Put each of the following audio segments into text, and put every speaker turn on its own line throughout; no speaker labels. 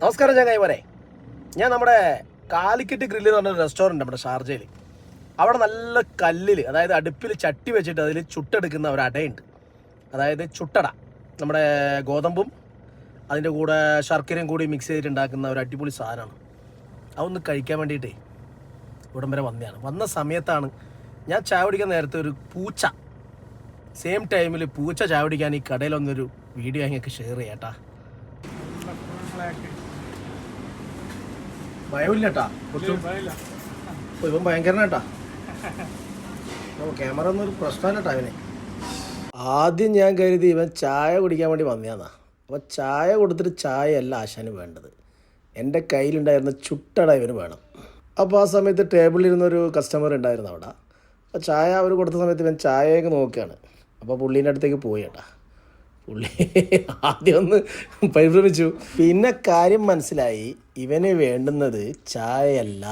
നമസ്കാരം ചങ്ങായിമാരെ. ഞാൻ നമ്മുടെ കാലിക്കറ്റ് ഗ്രില്ല് എന്ന് പറഞ്ഞ റെസ്റ്റോറന്റ് നമ്മുടെ ഷാർജയിൽ. അവിടെ നല്ല കല്ലിൽ അതായത് അടുപ്പിൽ ചട്ടി വെച്ചിട്ട് അതിൽ ചുട്ടെടുക്കുന്ന ഒരു അടയുണ്ട്. അതായത് ചുട്ടട. നമ്മുടെ ഗോതമ്പും അതിന്റെ കൂടെ ശർക്കരയും കൂടി മിക്സ് ചെയ്തിട്ട് ഉണ്ടാക്കുന്ന ഒരു അടിപൊളി സാധനമാണ്. അതൊന്ന് കഴിക്കാൻ വേണ്ടിയിട്ടേ ഇവിടം വരെ വന്നതാണ്. വന്ന സമയത്താണ് ഞാൻ ചായ കുടിക്കാൻ നേരത്തെ ഒരു പൂച്ച. സെയിം ടൈമിൽ പൂച്ച ചായ കുടിക്കാൻ ഈ കടയിലൊന്നൊരു വീഡിയോ ഞങ്ങൾക്ക് ഷെയർ ചെയ്യാട്ടാ ഭയമില്ല. കേട്ടാ ഇവൻ ഭയങ്കരനാട്ടാ. ക്യാമറ ഒന്നും ഒരു പ്രശ്നമല്ല കേട്ടാ അവനെ ആദ്യം ഞാൻ കരുതി ഇവൻ ചായ കുടിക്കാൻ വേണ്ടി വന്നതാന്നാ അപ്പോൾ ചായ കൊടുത്തിട്ട് ചായ അല്ല ആശാന് വേണ്ടത്. എന്റെ കയ്യിലുണ്ടായിരുന്ന ചുട്ടട ഇവന് വേണം. അപ്പോൾ ആ സമയത്ത് ടേബിളിൽ ഇരുന്നൊരു കസ്റ്റമർ ഉണ്ടായിരുന്നു അവിടെ. അപ്പോൾ ചായ അവർ കൊടുത്ത സമയത്ത് ഇവൻ ചായയൊക്കെ നോക്കുകയാണ് അപ്പോൾ പുള്ളീന്റെ അടുത്തേക്ക് പോയി കേട്ടാ. പുള്ളി ആദ്യം ഒന്ന് പരിഭ്രമിച്ചു. പിന്നെ കാര്യം മനസ്സിലായി ഇവന് വേണ്ടുന്നത് ചായയല്ല.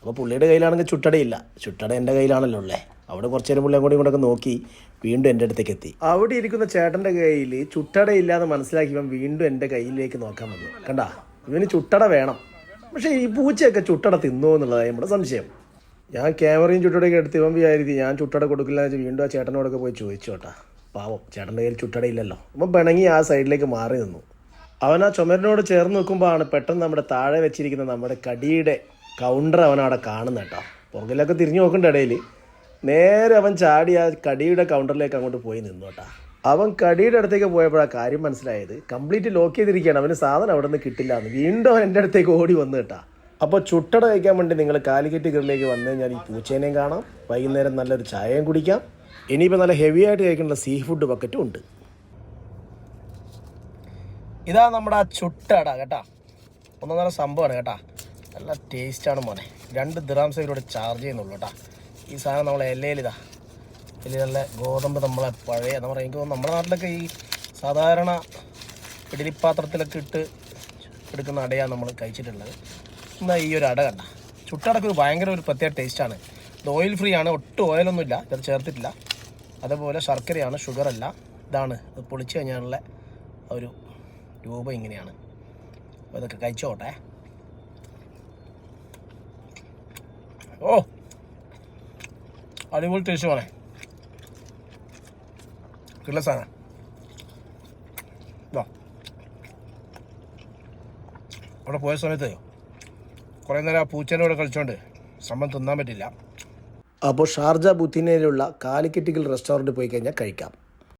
അപ്പോൾ പുള്ളിയുടെ കയ്യിലാണെങ്കിൽ ചുട്ടടയില്ല. ചുട്ടട എന്റെ കയ്യിലാണല്ലോ ഉള്ളേ. അവിടെ കുറച്ച് നേരം പുള്ളിയും കൂടെ ഇങ്ങോട്ടൊക്കെ നോക്കി വീണ്ടും എന്റെ അടുത്തേക്ക് എത്തി. അവിടെ ഇരിക്കുന്ന ചേട്ടന്റെ കയ്യിൽ ചുട്ടടയില്ല എന്ന് മനസ്സിലാക്കി ഇവൻ വീണ്ടും എന്റെ കയ്യിലേക്ക് നോക്കാൻ വന്നു. കണ്ട? ഇവന് ചുട്ടട വേണം. പക്ഷേ ഈ പൂച്ചയൊക്കെ ചുട്ടട തിന്നോ എന്നുള്ളതാണ് നമ്മുടെ സംശയം. ഞാൻ ക്യാമറയും ചുട്ടടയൊക്കെ എടുത്ത് ഇവൻ വിചാരിച്ചു ഞാൻ ചുട്ടട കൊടുക്കില്ല എന്ന് വീണ്ടും ആ ചേട്ടനോടൊക്കെ പോയി ചോദിച്ചു കേട്ടാ പാവം ചേട്ടന്റെ കയ്യിൽ ചുട്ടടയില്ലല്ലോ. അപ്പം പിണങ്ങി ആ സൈഡിലേക്ക് മാറി നിന്നു. അവൻ ആ ചുമരിനോട് ചേർന്ന് നിൽക്കുമ്പോഴാണ് പെട്ടെന്ന് നമ്മുടെ താഴെ വെച്ചിരിക്കുന്ന നമ്മുടെ കടിയുടെ കൗണ്ടർ അവൻ അവിടെ കാണുന്ന കേട്ടോ പുറകിലൊക്കെ തിരിഞ്ഞു നോക്കേണ്ട ഇടയിൽ നേരെ അവൻ ചാടി ആ കടിയുടെ കൗണ്ടറിലേക്ക് അങ്ങോട്ട് പോയി നിന്നു കേട്ടാ അവൻ കടിയുടെ അടുത്തേക്ക് പോയപ്പോഴാണ് കാര്യം മനസ്സിലായത് കംപ്ലീറ്റ് ലോക്ക് ചെയ്തിരിക്കുകയാണ്. അവന് സാധനം അവിടെ നിന്ന് കിട്ടില്ല എന്ന് വീണ്ടും അവൻ എന്റെ അടുത്തേക്ക് ഓടി വന്നു കേട്ടാ അപ്പോൾ ചുട്ടട കഴിക്കാൻ വേണ്ടി നിങ്ങൾ കാലിക്കറ്റ് ഗ്രില്ലേക്ക് വന്നു കഴിഞ്ഞാൽ ഈ പൂച്ചേനെയും കാണാം. വൈകുന്നേരം നല്ലൊരു ചായയും കുടിക്കാം. ഇനിയിപ്പോൾ നല്ല ഹെവി ആയിട്ട് കഴിക്കേണ്ട സീ ഫുഡ് ബക്കറ്റും ഉണ്ട്. ഇതാ നമ്മുടെ ആ ചുട്ടട കേട്ടാ. ഒന്നൊന്നര സംഭവമാണ് കേട്ടാ. നല്ല ടേസ്റ്റാണ് മോനെ. രണ്ട് ദിറാംസ് ചാർജ് ചെയ്യുന്നുള്ളൂ കേട്ടാ. ഈ സാധനം നമ്മളെ എല്ലയിലിതാ ഇതിൽ നല്ല ഗോതമ്പ് നമ്മളെ പഴയ എന്ന് പറയുമ്പോൾ നമ്മുടെ നാട്ടിലൊക്കെ ഈ സാധാരണ ഇഡലിപ്പാത്രത്തിലൊക്കെ ഇട്ട് എടുക്കുന്ന അടയാണ് നമ്മൾ കഴിച്ചിട്ടുള്ളത്. എന്നാൽ ഈ ഒരു അട കണ്ട. ചുട്ടടക്ക് ഒരു ഭയങ്കര ഒരു പ്രത്യേക ടേസ്റ്റാണ് ഇത് ഓയിൽ ഫ്രീ ആണ് ഒട്ടും ഓയിലൊന്നുമില്ല ഇത് ചേർത്തിട്ടില്ല. അതുപോലെ ശർക്കരയാണ് ഷുഗർ അല്ല. ഇതാണ് ഇത് പൊളിച്ച് കഴിഞ്ഞാലുള്ള ഒരു രൂപം ഇങ്ങനെയാണ്. അപ്പോൾ ഇതൊക്കെ കഴിച്ചോട്ടെ. ഓ! അടിപൊളി ടേസ്റ്റ് പോണേ കിള്ള സാധനം. അവിടെ പോയ സമയത്ത് കുറേ നേരം ആ പൂച്ചേന്റെ കൂടെ കളിച്ചോണ്ട് സംഭവം തിന്നാൻ പറ്റില്ല. അപ്പോൾ ഷാർജ ബുത്തിനയിലുള്ള കാലിക്കറ്റിക്കൽ റെസ്റ്റോറന്റ് പോയി കഴിഞ്ഞാൽ കഴിക്കാം.